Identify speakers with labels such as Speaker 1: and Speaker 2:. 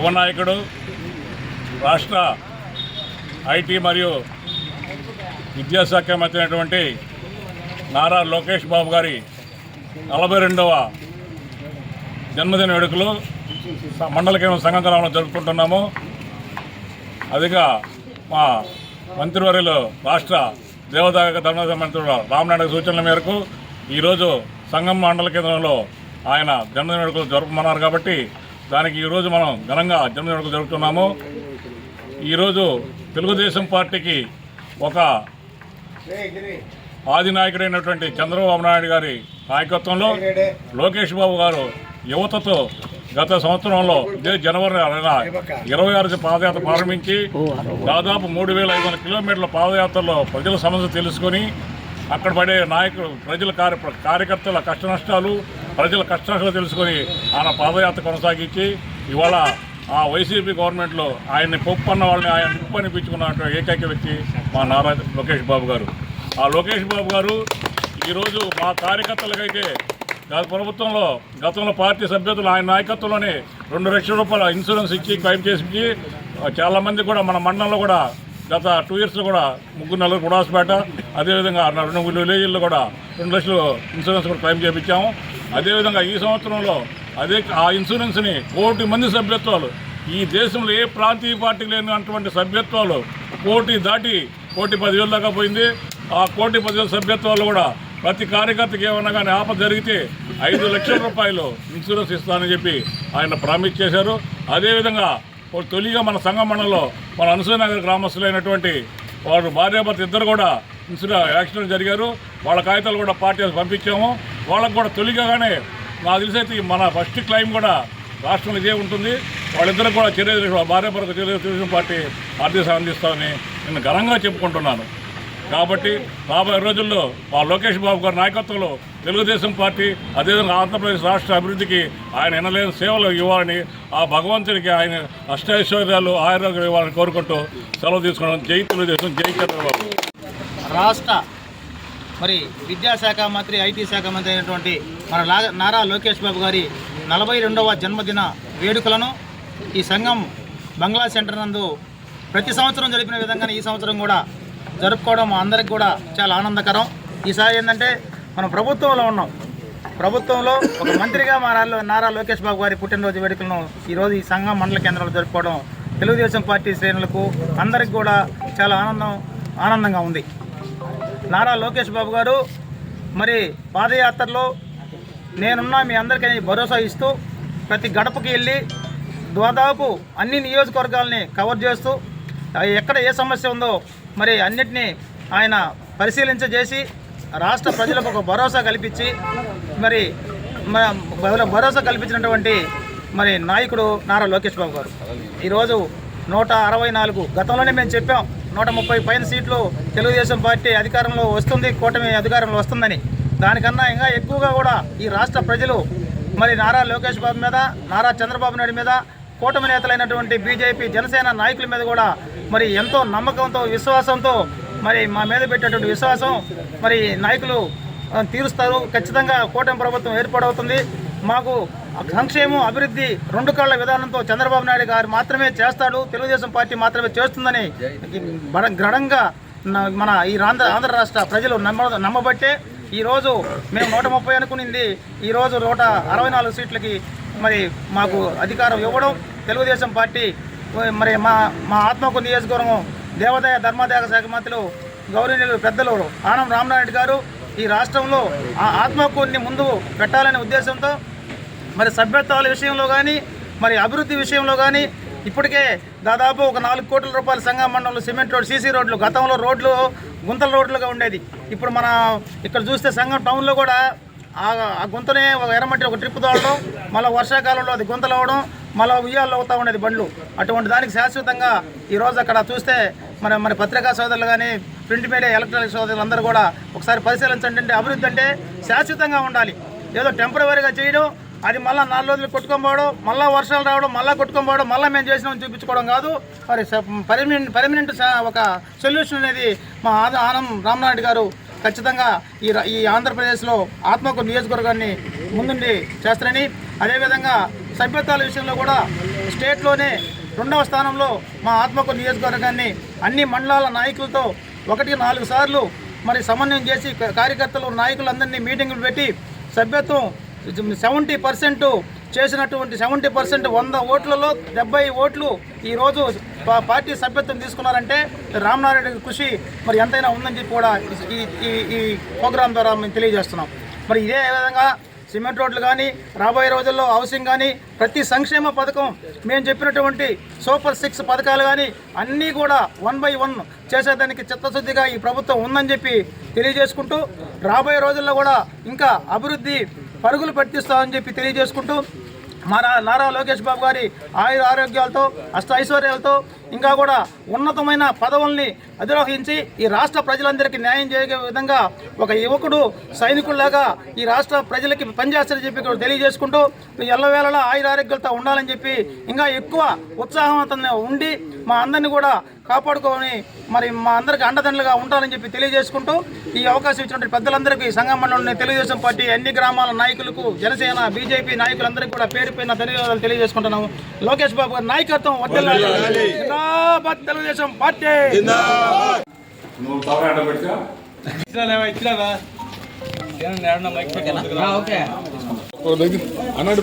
Speaker 1: యువ నాయకుడు రాష్ట్ర ఐటీ మరియు విద్యాశాఖ మంత్రి అయినటువంటి నారా లోకేష్ బాబు గారి నలభై రెండవ జన్మదిన వేడుకలు మండల కేంద్రం సంఘం జరుపుకుంటున్నాము. అదిగా మా మంత్రివర్యులు రాష్ట్ర దేవదాయక ధర్మదాయ మంత్రులు రామనాయుడు సూచనల మేరకు ఈరోజు సంఘం మండల కేంద్రంలో ఆయన జన్మదిన వేడుకలు జరుపుకున్నారు కాబట్టి దానికి ఈరోజు మనం ఘనంగా జన్మదిన జరుపుతున్నాము ఈరోజు తెలుగుదేశం పార్టీకి ఒక ఆది నాయకుడైనటువంటి చంద్రబాబు నాయుడు గారి నాయకత్వంలో లోకేష్ బాబు గారు యువతతో గత సంవత్సరంలో ఇదే జనవరి ఇరవై ఆరు పాదయాత్ర ప్రారంభించి దాదాపు మూడు వేల ఐదు వందల కిలోమీటర్ల పాదయాత్రలో ప్రజల సమస్య తెలుసుకొని అక్కడ పడే నాయకులు ప్రజల కార్య కార్యకర్తల కష్ట నష్టాలు ప్రజల కష్టాలు తెలుసుకొని ఆయన పాదయాత్ర కొనసాగించి ఇవాళ ఆ వైసీపీ గవర్నమెంట్లో ఆయన్ని పొప్పు అన్న వాళ్ళని ఆయన నిప్పు అనిపించుకున్నటువంటి ఏకైక వ్యక్తి మా నారా లోకేష్ బాబు గారు. ఆ లోకేష్ బాబు గారు ఈరోజు మా కార్యకర్తలకైతే గత ప్రభుత్వంలో గతంలో పార్టీ సభ్యులు ఆయన నాయకత్వంలోనే రెండు లక్షల రూపాయల ఇన్సూరెన్స్ ఇచ్చి క్లెయిమ్ చేసి చాలామంది కూడా మన మండలంలో కూడా గత టూ ఇయర్స్లో కూడా ముగ్గురు నలుగురు గుడాస్పేట అదేవిధంగా రెండు విలేజ్ల్లో కూడా రెండు లక్షలు ఇన్సూరెన్స్ కూడా క్లెయిమ్ చేయించాము అదేవిధంగా ఈ సంవత్సరంలో అదే ఆ ఇన్సూరెన్స్ని కోటి మంది సభ్యత్వాలు. ఈ దేశంలో ఏ ప్రాంతీయ పార్టీ లేనటువంటి సభ్యత్వాలు కోటి దాటి కోటి పదివేలు దాకా పోయింది. ఆ కోటి పదివేల సభ్యత్వాలు కూడా ప్రతి కార్యకర్తకి ఏమన్నా కానీ ఆపద జరిగితే ఐదు లక్షల రూపాయలు ఇన్సూరెన్స్ ఇస్తానని చెప్పి ఆయన ప్రామిస్ చేశారు. అదేవిధంగా తొలిగా మన సంఘం మండలంలో మన అనుసూనగర్ గ్రామస్తులైనటువంటి వారు భార్యాభర్త ఇద్దరు కూడా ఇన్సూరెన్స్ యాక్సిడెంట్ జరిగారు. వాళ్ళ కాగితాలు కూడా పార్టీ పంపించాము. వాళ్ళకు కూడా తొలిగానే నాకు తెలిసైతే మన ఫస్ట్ క్లైమ్ కూడా రాష్ట్రంలో ఇదే ఉంటుంది. వాళ్ళిద్దరు కూడా చర్య భార్యపరకు చర్య తెలుగుదేశం పార్టీ ఆర్థిక సాయం అందిస్తామని నేను ఘనంగా చెప్పుకుంటున్నాను. కాబట్టి రాబోయే రోజుల్లో మా లోకేష్ బాబు గారి నాయకత్వంలో తెలుగుదేశం పార్టీ అదేవిధంగా ఆంధ్రప్రదేశ్ రాష్ట్ర అభివృద్ధికి ఆయన ఎనలేని సేవలు ఇవ్వాలని ఆ భగవంతుడికి ఆయన అష్టైశ్వర్యాలు ఆరోగ్యం ఇవ్వాలని కోరుకుంటూ సెలవు తీసుకోవడం జై తెలుగుదేశం జై చంద్రబాబు.
Speaker 2: రాష్ట్ర మరి విద్యాశాఖ మంత్రి ఐటీ శాఖ మంత్రి అయినటువంటి మన నారా లోకేష్ బాబు గారి నలభై రెండవ జన్మదిన వేడుకలను ఈ సంఘం బంగ్లా సెంటర్ నందు ప్రతి సంవత్సరం జరిపిన విధంగానే ఈ సంవత్సరం కూడా జరుపుకోవడం మా అందరికి కూడా చాలా ఆనందకరం. ఈసారి ఏంటంటే మనం ప్రభుత్వంలో ఉన్నాం. ప్రభుత్వంలో ఒక మంత్రిగా మా నారా- నారా లోకేష్ బాబు గారి పుట్టినరోజు వేడుకలను ఈరోజు ఈ సంఘం మండల కేంద్రంలో జరుపుకోవడం తెలుగుదేశం పార్టీ శ్రేణులకు అందరికి కూడా చాలా ఆనందం ఆనందంగా ఉంది. నారా లోకేష్ బాబు గారు మరి పాదయాత్రలో నేనున్నా మీ అందరికీ భరోసా ఇస్తూ ప్రతి గడపకి వెళ్ళి దాదాపు అన్ని నియోజకవర్గాల్ని కవర్ చేస్తూ ఎక్కడ ఏ సమస్య ఉందో మరి అన్నిటినీ ఆయన పరిశీలించజేసి రాష్ట్ర ప్రజలకు ఒక భరోసా కల్పించి మరి భరోసా కల్పించినటువంటి మరి నాయకుడు నారా లోకేష్ బాబు గారు. ఈరోజు నూట అరవై నాలుగు గతంలోనే మేము చెప్పాం నూట ముప్పై పైన సీట్లు తెలుగుదేశం పార్టీ అధికారంలో వస్తుంది కూటమి అధికారంలో వస్తుందని. దానికన్నా ఇంకా ఎక్కువగా కూడా ఈ రాష్ట్ర ప్రజలు మరి నారా లోకేష్ బాబు మీద నారా చంద్రబాబు నాయుడు మీద కూటమి నేతలైనటువంటి బీజేపీ జనసేన నాయకుల మీద కూడా మరి ఎంతో నమ్మకంతో విశ్వాసంతో మరి మా మీద పెట్టేటువంటి విశ్వాసం మరి నాయకులు తీరుస్తారు. ఖచ్చితంగా కూటమి ప్రభుత్వం ఏర్పడవుతుంది మాకు సంక్షేమం అభివృద్ధి రెండు కళ్ళ విధానంతో చంద్రబాబు నాయుడు గారు మాత్రమే చేస్తాడు. తెలుగుదేశం పార్టీ మాత్రమే చేస్తుందని బల- దృఢంగా మన ఈ ఆంధ్ర ఆంధ్ర రాష్ట్ర ప్రజలు నమ్మ నమ్మబట్టే ఈరోజు మేము నూట ముప్పై అనుకునింది. ఈరోజు నూట అరవై నాలుగు సీట్లకి మరి మాకు అధికారం ఇవ్వడం. తెలుగుదేశం పార్టీ మరి మా మా ఆత్మకు నియోజకవర్గం దేవాదాయ ధర్మాదాయ శాఖ మంత్రులు గౌరవనీయులు పెద్దలు ఆనం రామనాయుడు గారు ఈ రాష్ట్రంలో ఆ ఆత్మకూరిని ముందు పెట్టాలనే ఉద్దేశంతో మరి సభ్యత్వాల విషయంలో కానీ మరి అభివృద్ధి విషయంలో కానీ ఇప్పటికే దాదాపు ఒక నాలుగు కోట్ల రూపాయల సంఘ మండలంలో సిమెంట్ రోడ్ సీసీ రోడ్లు గతంలో రోడ్లు గుంతల రోడ్లుగా ఉండేది. ఇప్పుడు మన ఇక్కడ చూస్తే సంఘం టౌన్లో కూడా ఆ గుంతనే ఒక ఎర్రమట్టి ఒక ట్రిప్ తోడడం మళ్ళీ వర్షాకాలంలో అది గుంతలు అవ్వడం మళ్ళీ ఉయ్యాలు అవుతూ ఉండేది బండ్లు. అటువంటి దానికి శాశ్వతంగా ఈరోజు అక్కడ చూస్తే మన మన పత్రికా సోదరులు కానీ ప్రింట్ మీడియా ఎలక్ట్రానిక్ సోదరులు అందరూ కూడా ఒకసారి పరిశీలించండి అంటే అభివృద్ధి అంటే శాశ్వతంగా ఉండాలి. ఏదో టెంపరీగా చేయడం అది మళ్ళీ నాలుగు రోజులు కొట్టుకొని పోవడం మళ్ళీ వర్షాలు రావడం మళ్ళీ కొట్టుకొని పోవడం మళ్ళీ మేము చేసినామని చూపించుకోవడం కాదు. మరి పర్మనెంట్ పర్మనెంట్ ఒక సొల్యూషన్ అనేది మా ఆద- ఆనం రామనాయుడు గారు ఖచ్చితంగా ఈ ఈ ఆంధ్రప్రదేశ్లో ఆత్మకు నియోజకవర్గాన్ని ముందుండి చేస్తారని అదేవిధంగా సభ్యత్వాల విషయంలో కూడా స్టేట్లోనే రెండవ స్థానంలో మా ఆత్మకూరు నియోజకవర్గాన్ని అన్ని మండలాల నాయకులతో ఒకటి నాలుగు సార్లు మరి సమన్వయం చేసి కార్యకర్తలు నాయకులందరినీ మీటింగులు పెట్టి సభ్యత్వం సెవెంటీ పర్సెంట్ చేసినటువంటి సెవెంటీ పర్సెంట్ వంద ఓట్లలో డెబ్బై ఓట్లు ఈరోజు పార్టీ సభ్యత్వం తీసుకున్నారంటే రామనారాయణ కృషి మరి ఎంతైనా ఉందని చెప్పి కూడా ఈ ఈ ఈ ప్రోగ్రాం ద్వారా మేము తెలియజేస్తున్నాం. మరి ఇదే విధంగా సిమెంట్ రోడ్లు కానీ రాబోయే రోజుల్లో హౌసింగ్ కానీ ప్రతి సంక్షేమ పథకం మేము చెప్పినటువంటి సూపర్ సిక్స్ పథకాలు కానీ అన్నీ కూడా వన్ బై వన్ చేసేదానికి చిత్తశుద్ధిగా ఈ ప్రభుత్వం ఉందని చెప్పి తెలియజేసుకుంటూ రాబోయే రోజుల్లో కూడా ఇంకా అభివృద్ధి పరుగులు పెట్టిస్తామని చెప్పి తెలియజేసుకుంటూ మన నారా లోకేష్ బాబు గారి ఆయుర ఆరోగ్యాలతో అష్ట ఐశ్వర్యాలతో ఇంకా కూడా ఉన్నతమైన పదవుల్ని అధిరోహించి ఈ రాష్ట్ర ప్రజలందరికీ న్యాయం చేయగే విధంగా ఒక యువకుడు సైనికుల్లాగా ఈ రాష్ట్ర ప్రజలకి పనిచేస్తారని చెప్పి కూడా తెలియజేసుకుంటూ ఎల్లవేళలా ఆయుర ఆరోగ్యాలతో ఉండాలని చెప్పి ఇంకా ఎక్కువ ఉత్సాహం ఉండి మా అందరిని కూడా కాపాడుకొని మరి మా అందరికి అండదండలుగా ఉండాలని చెప్పి తెలియజేసుకుంటూ ఈ అవకాశం ఇచ్చినటువంటి పెద్దలందరికీ సంఘం మండలంలోని తెలుగుదేశం పార్టీ అన్ని గ్రామాల నాయకులకు జనసేన బీజేపీ నాయకులందరికీ కూడా పేరు పైన ధన్యవాదాలు తెలియజేసుకుంటున్నాము లోకేష్ బాబు గారి నాయకత్వం తెలుగుదేశం పార్టీ
Speaker 3: అన్నాడు